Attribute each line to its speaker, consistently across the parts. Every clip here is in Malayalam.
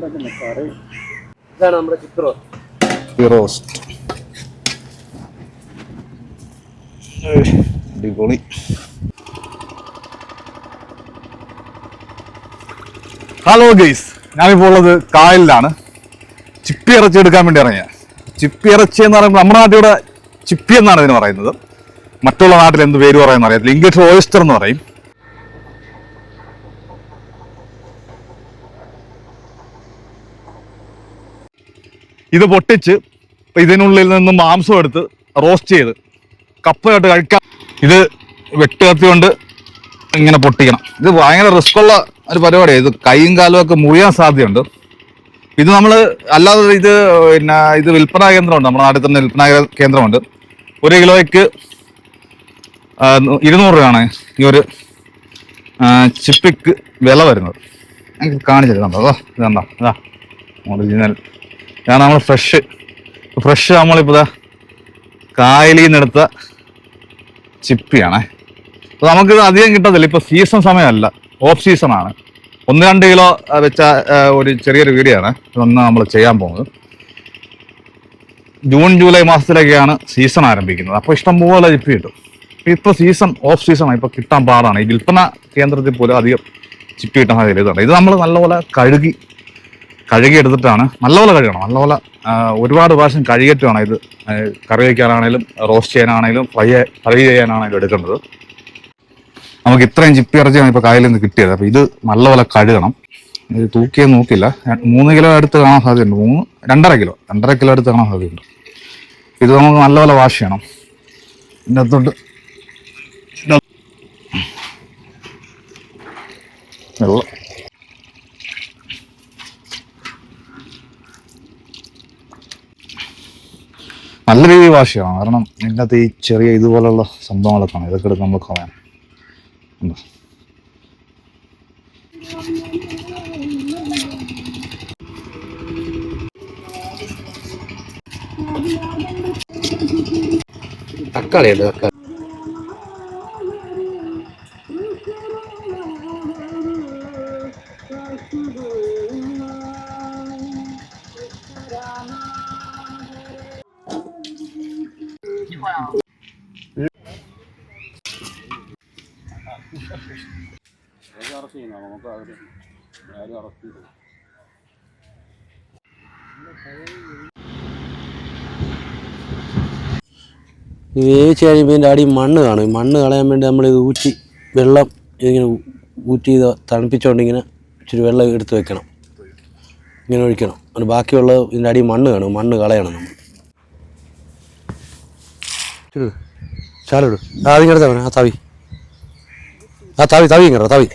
Speaker 1: ഇതാണ് നമ്മുടെ ചിത്രോ
Speaker 2: റോസ്റ്റ്. അടിപൊളി. ഹലോ ഗെയ്സ് ഞാനിപ്പോൾ ഉള്ളത് കായലിലാണ്. ചിപ്പി ഇറച്ചി എടുക്കാൻ വേണ്ടി ഇറങ്ങിയ. ചിപ്പി ഇറച്ചി എന്ന് പറയുമ്പോൾ നമ്മുടെ നാട്ടിലൂടെ ചിപ്പി എന്നാണ് ഇതിന് പറയുന്നത്. മറ്റുള്ള നാട്ടിൽ എന്ത് പേര് പറയുന്ന അറിയത്തില്ല. ഇംഗ്ലീഷ് ഓയിസ്റ്റർ എന്ന് പറയും. ഇത് പൊട്ടിച്ച് ഇതിനുള്ളിൽ നിന്ന് മാംസം എടുത്ത് റോസ്റ്റ് ചെയ്ത് കപ്പയായിട്ട് കഴിക്കാം. ഇത് വെട്ടുകത്തി കൊണ്ട് ഇങ്ങനെ പൊട്ടിക്കണം. ഇത് ഭയങ്കര റിസ്ക് ഉള്ള ഒരു പരിപാടിയാണ് ഇത് കൈയും കാലും ഒക്കെ മുറിയാൻ സാധ്യതയുണ്ട്. ഇത് നമ്മൾ അല്ലാതെ ഇത് പിന്നെ ഇത് വിൽപ്പന കേന്ദ്രമുണ്ട്. നമ്മുടെ നാട്ടിൽ തന്നെ വിൽപ്പന കേന്ദ്രമുണ്ട്. ഒരു കിലോയ്ക്ക് ഇരുന്നൂറ് രൂപയാണ് ഈ ഒരു ചിപ്പിക്ക് വില വരുന്നത്. കണ്ടോ അതോ ഇതണ്ടോ ഇതാ ഒറിജിനൽ ഇതാണ് നമ്മൾ ഫ്രഷ് ഫ്രഷ് നമ്മളിപ്പോൾ ഇതാ കായലിൽ നിന്നെടുത്ത ചിപ്പിയാണ്. അപ്പോൾ നമുക്കിത് അധികം കിട്ടത്തില്ല. ഇപ്പോൾ സീസൺ സമയമല്ല. ഓഫ് സീസൺ ആണ്. ഒന്ന് രണ്ട് കിലോ വെച്ച ഒരു ചെറിയൊരു വീഡിയോ ആണ് ഇതൊന്ന് നമ്മൾ ചെയ്യാൻ പോകുന്നത്. ജൂൺ ജൂലൈ മാസത്തിലൊക്കെയാണ് സീസൺ ആരംഭിക്കുന്നത്. അപ്പോൾ ഇഷ്ടംപോലെ ചിപ്പി കിട്ടും. ഇപ്പോൾ സീസൺ ഓഫ് സീസൺ ഇപ്പോൾ കിട്ടാൻ പാടാണ്. ഈ വിൽപ്പന കേന്ദ്രത്തിൽ പോലും അധികം ചിപ്പി കിട്ടാൻ സാധ്യത ഇത് നമ്മൾ നല്ലപോലെ കഴുകി കഴുകി എടുത്തിട്ടാണ് നല്ലപോലെ കഴുകണം. നല്ലപോലെ ഒരുപാട് പ്രാവശ്യം കഴുകിയിട്ട് വേണം ഇത് കറി വയ്ക്കാനാണേലും റോസ്റ്റ് ചെയ്യാനാണേലും ഫ്രൈ ഫ്രൈ ചെയ്യാനാണേലും എടുക്കേണ്ടത്. നമുക്ക് ഇത്രയും ചിപ്പി ഇറച്ചിയാണ് ഇപ്പോൾ കായലിൽ നിന്ന് കിട്ടിയത്. അപ്പോൾ ഇത് നല്ലപോലെ കഴുകണം. ഇത് തൂക്കിയേ നോക്കില്ല. മൂന്ന് കിലോ അടുത്ത് കാണാൻ സാധ്യതയുണ്ട്. മൂന്ന് രണ്ടര കിലോ രണ്ടര കിലോ അടുത്ത് കാണാൻ സാധ്യതയുണ്ട്. ഇത് നമുക്ക് നല്ലപോലെ വാഷ് ചെയ്യണം. ഇതിന്റെ അകത്തോട്ട് വെള്ളം. നല്ല രീതിയിൽ വാഷ് ചെയ്യണം കാരണം ഇതിനകത്ത് ഈ ചെറിയ ഇതുപോലുള്ള സംഭവങ്ങളൊക്കെ ആണ് ഇതൊക്കെ എടുത്ത് നമ്മൾ കളയാം?
Speaker 1: തക്കാളി ഉണ്ട് തക്കാളി. ഇത് വേവിച്ച് കഴിയുമ്പോൾ ഇതിന്റെ അടി മണ്ണ് കാണും. മണ്ണ് കളയാൻ വേണ്ടി നമ്മൾ ഊറ്റി വെള്ളം ഇതിങ്ങനെ ഊറ്റി ഇത് തണുപ്പിച്ചുകൊണ്ട് ഇങ്ങനെ ഇച്ചിരി വെള്ളം എടുത്ത് വെക്കണം. ഇങ്ങനെ ഒഴിക്കണം. അത് ബാക്കിയുള്ള ഇതിന്റെ അടി മണ്ണ് കാണും. മണ്ണ് കളയണം നമ്മൾ ഇച്ചിരി ചാലിടു താവി ഇങ്ങോട്ട് തവണ ആ താവി. ആ താവി താവി ഇങ്ങോട്ട് താവി.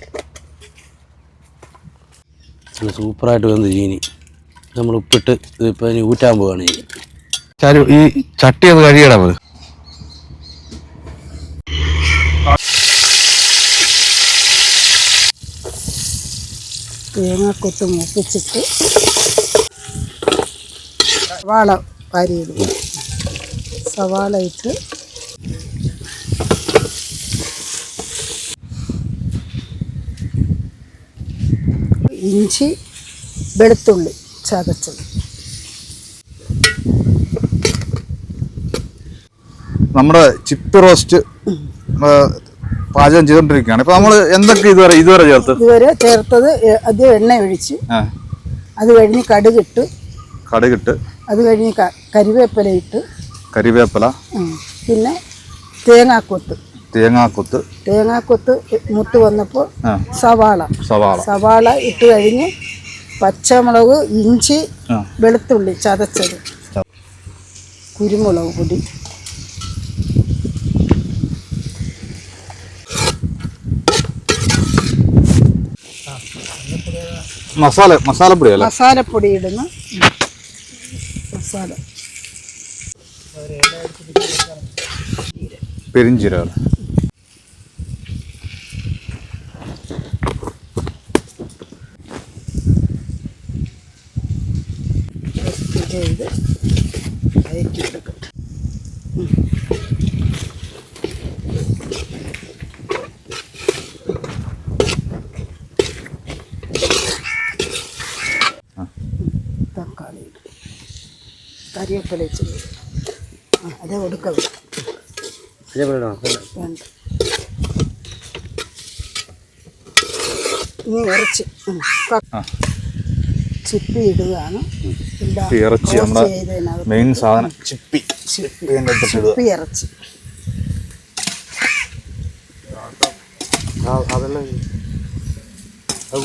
Speaker 1: നല്ല സൂപ്പറായിട്ട് വന്ന് ചീനി. നമ്മൾ ഉപ്പിട്ട് ഇതിപ്പോൾ ഇനി ഊറ്റാൻ പോവുകയാണ് ചീനി.
Speaker 2: ചാരു ഈ ചട്ടി ഒന്ന് കഴുകിയിടാ മതി
Speaker 3: തേങ്ങാക്കൊത്ത് മൂപ്പിച്ചിട്ട് വാള വാരിയിടുക സവാള ഇട്ട് ഇഞ്ചി വെളുത്തുള്ളി ചതച്ചത്.
Speaker 2: നമ്മുടെ ചിപ്പ് റോസ്റ്റ് പാചകം ചെയ്തോണ്ടിരിക്കുകയാണ്. ഇപ്പൊ നമ്മൾ എന്തൊക്കെ ഇതുവരെ ഇതുവരെ ചേർത്ത്?
Speaker 3: ഇതുവരെ ചേർത്തത് ആദ്യം അത് എണ്ണ ഒഴിച്ച് അത് കഴിഞ്ഞ് കടുകിട്ട്
Speaker 2: കടുകിട്ട്.
Speaker 3: അത് കഴിഞ്ഞ് കരിവേപ്പില ഇട്ട്
Speaker 2: കരിവേപ്പില
Speaker 3: പിന്നെ തേങ്ങാക്കൊത്ത്.
Speaker 2: തേങ്ങാക്കൊത്ത്.
Speaker 3: തേങ്ങാക്കൊത്ത് മുത്ത് വന്നപ്പോൾ സവാള.
Speaker 2: സവാള.
Speaker 3: സവാള ഇട്ട് കഴിഞ്ഞ് പച്ചമുളക് ഇഞ്ചി വെളുത്തുള്ളി ചതച്ചത്. കുരുമുളക് പൊടി.
Speaker 2: മസാല മസാലപ്പൊടി
Speaker 3: മസാലപ്പൊടി ഇടുന്നു. മസാല.
Speaker 2: പെരിഞ്ചീരകം
Speaker 3: തക്കാളി ചെയ്ത് ഇച്ചിരി. ആ അത് കൊടുക്കാം. വേണ്ട. ഇനി ഇറച്ചി. ചിപ്പി ഇടുകയാണ്.
Speaker 2: ഇറച്ചി നമ്മുടെ മെയിൻ സാധനം ചിപ്പി.
Speaker 3: ചിപ്പി. ഇറച്ചി.
Speaker 1: അതെല്ലാം അത്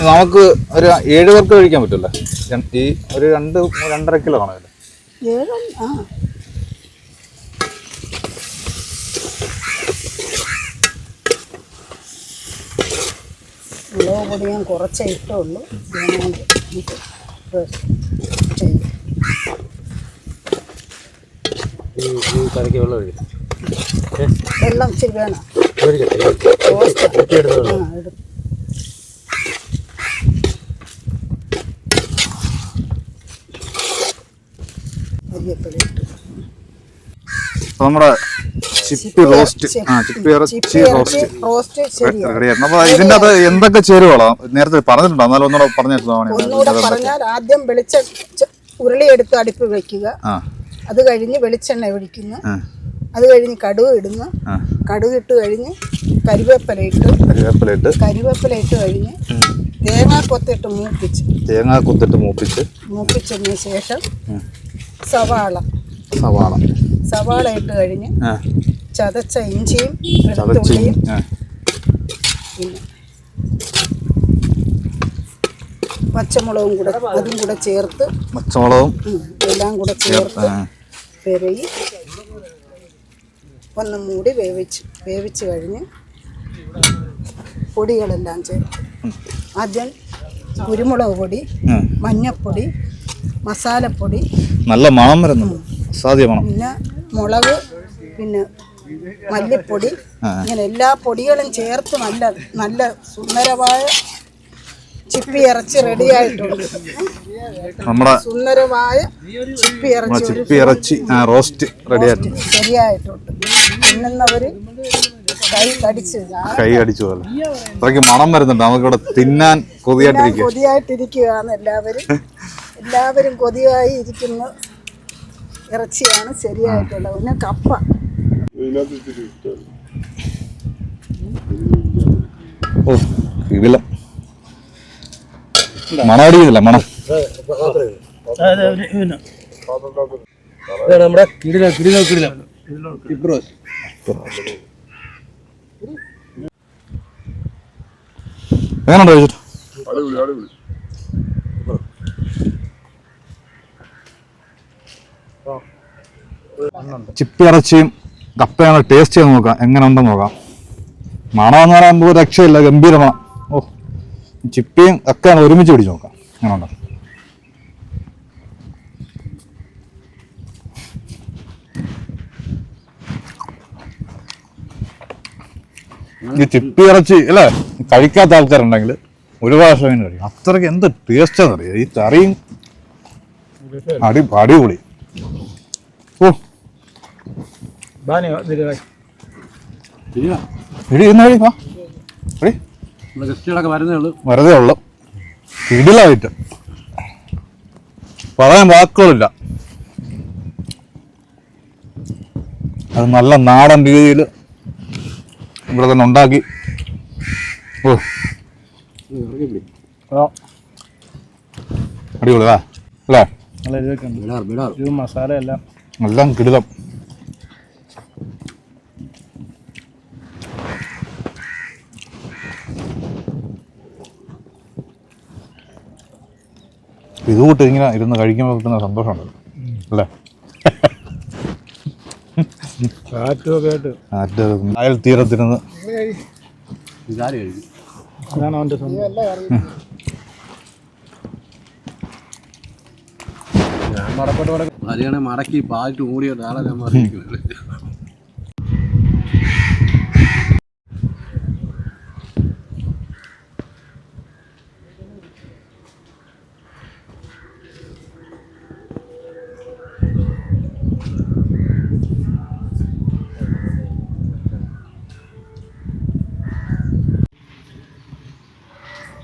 Speaker 2: നമുക്ക് ഒരു ഏഴ് പേർക്ക് കഴിക്കാൻ പറ്റില്ല? ഈ ഒരു രണ്ട് രണ്ടര കിലോ
Speaker 3: ആണ് മുളക് പൊടി ഞാൻ കുറച്ചേ ഇട്ടുള്ളൂ.
Speaker 1: കറിക്ക് വെള്ളം
Speaker 3: ഇച്ചിരി വേണം.
Speaker 1: ഒഴിക്കട്ടെ
Speaker 3: റോസ്റ്റ്
Speaker 1: ഊറ്റിയെടുത്ത
Speaker 3: ആ
Speaker 1: വെള്ളം
Speaker 3: എടു കരിവേപ്പില ഇട്ടു
Speaker 2: അപ്പൊ നമ്മുടെ ചിപ്പി റോസ്റ്റ്. ആ ചിപ്പി ഇറച്ചി റോസ്റ്റ് റെഡിയായിരുന്നു അപ്പൊ ഇതിന്റെ അത്. എന്തൊക്കെ ചേരുവളാ നേരത്തെ പറഞ്ഞിട്ടുണ്ടോ. എന്നാലും ഒന്നുകൂടെ പറഞ്ഞു
Speaker 3: പറഞ്ഞാൽ ആദ്യം വെളിച്ച ഉരുളിയെടുത്ത് അടുപ്പ് വെക്കുക. അത് കഴിഞ്ഞ് വെളിച്ചെണ്ണ ഒഴിക്കുന്നു. അത് കഴിഞ്ഞ് കടുക് ഇടുന്നു.
Speaker 2: ആ.
Speaker 3: കടുക് ഇട്ട് കഴിഞ്ഞ് കരിവേപ്പില ഇട്ട്
Speaker 2: കരിവേപ്പില ഇട്ട്.
Speaker 3: കരിവേപ്പില ഇട്ട് കഴിഞ്ഞ് തേങ്ങാക്കൊത്തിട്ട് മൂപ്പിച്ച്.
Speaker 2: തേങ്ങാ കുത്തിട്ട് മൂപ്പിച്ച്.
Speaker 3: മൂപ്പിച്ചതിന് ശേഷം സവാള.
Speaker 2: സവാള.
Speaker 3: സവാള ഇട്ട് കഴിഞ്ഞ് ചതച്ച ഇഞ്ചിയും വെളുത്തുള്ളിയും പിന്നെ പച്ചമുളകും കൂടെ അതും കൂടെ ചേർത്ത്
Speaker 2: പച്ചമുളകും
Speaker 3: എല്ലാം കൂടെ ചേർത്ത് പെരയി ഒന്ന് മൂടി വേവിച്ച് വേവിച്ച് കഴിഞ്ഞ് പൊടികളെല്ലാം ചേർത്ത്. ആദ്യം കുരുമുളക് പൊടി. മഞ്ഞപ്പൊടി മസാലപ്പൊടി.
Speaker 2: നല്ല മണം വരുന്നു
Speaker 3: പിന്നെ മുളക് പിന്നെ മല്ലിപ്പൊടി. ഇങ്ങനെ എല്ലാ പൊടികളും ചേർത്ത് നല്ല നല്ല സുന്ദരമായ ചിപ്പി ഇറച്ചി റെഡിയായിട്ടുണ്ട്
Speaker 2: നമ്മുടെ
Speaker 3: സുന്ദരമായ ചിപ്പി ഇറച്ചി
Speaker 2: ചിപ്പി ഇറച്ചി റോസ്റ്റ് റെഡിയായിട്ടുണ്ട്
Speaker 3: ശരിയായിട്ടുണ്ട് തിന്നുന്നവര് കൈ കടിച്ച്
Speaker 2: കൈ പോലെ. അത്രയ്ക്ക് മണം വരുന്നുണ്ട്. നമുക്കിവിടെ തിന്നാൻ കൊതിയായിട്ടിരിക്കുക
Speaker 3: കൊതിയായിട്ടിരിക്കുകയാണ് എല്ലാവരും. എല്ലാവരും കൊതിയായി ഇരിക്കുന്ന. ഇറച്ചിയാണ് ശരിയായിട്ടുള്ളത്. പിന്നെ കപ്പ.
Speaker 2: ഓ ഇതില്ല മണം അടിക്കുന്നില്ല മണം.
Speaker 1: നമ്മുടെ കിടില കിടില കിടില ഇബ്രോസ്
Speaker 2: എങ്ങനെയുണ്ട് കഴിച്ചിട്ട്? ചിപ്പി ഇറച്ചിയും കപ്പയാണ് ടേസ്റ്റ് ചെയ്ത് നോക്കാം. എങ്ങനെ ഉണ്ടെന്ന് നോക്കാം മണമെന്ന് പറയുമ്പോൾ രക്ഷയില്ല ഗംഭീര മണം ഓ ചിപ്പിയും ഒക്കെയാണ് ഒരുമിച്ച് പിടിച്ച് നോക്കാം. എങ്ങനെ ഉണ്ടോ ഈ ചിപ്പി ഇറച്ചി അല്ലേ? കഴിക്കാത്ത ആൾക്കാരുണ്ടെങ്കിൽ ഒരു പ്രാവശ്യം അങ്ങനെ കഴിക്കും. അത്രയ്ക്ക് എന്ത് ടേസ്റ്റാന്ന് അറിയാം ഈ കറിയും അടി അടിപൊളി. ഓ ഇടി എടി
Speaker 1: ഗസ്റ്റുകളൊക്കെ വരുന്നേ ഉള്ളൂ.
Speaker 2: വെറുതെ ഉള്ളു. ഇടിലായിട്ട്. പറയാൻ വാക്കുകളില്ല. അത് നല്ല നാടൻ രീതിയിൽ ഇവിടെ തന്നെ ഉണ്ടാക്കി. ഓ. അടിപൊളിയാ അല്ലേ?
Speaker 4: മസാല എല്ലാം
Speaker 2: എല്ലാം കിടിലം. ഇതുകൂട്ട് ഇങ്ങനെ ഇരുന്ന് കഴിക്കുമ്പോൾ കിട്ടുന്ന സന്തോഷമുണ്ട്. അല്ലേ? അയൽ തീരത്തിരുന്ന്
Speaker 4: അവന്റെ
Speaker 1: ഞാൻ മടക്കോട്ട് മടക്കം പാലിട്ട് മൂടിയ ആളെ ഞാൻ മറിയിക്കുന്നത്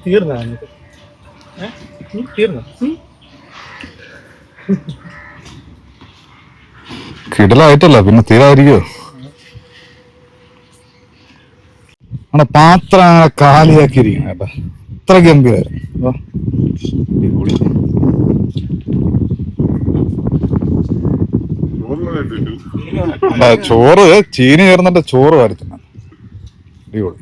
Speaker 4: തീർന്നാ? തീർന്നു?
Speaker 2: കിടലായിട്ടല്ല പിന്നെ തീരായിരിക്കോ നമ്മുടെ പാത്രം അങ്ങനെ കാലിയാക്കിയിരിക്കണം കേട്ടോ. അത്ര ഗംഭീരായിരുന്നു. ചോറ് ചീനി ചേർന്നിട്ട് ചോറ് വരത്തില്ല അടിപൊളി.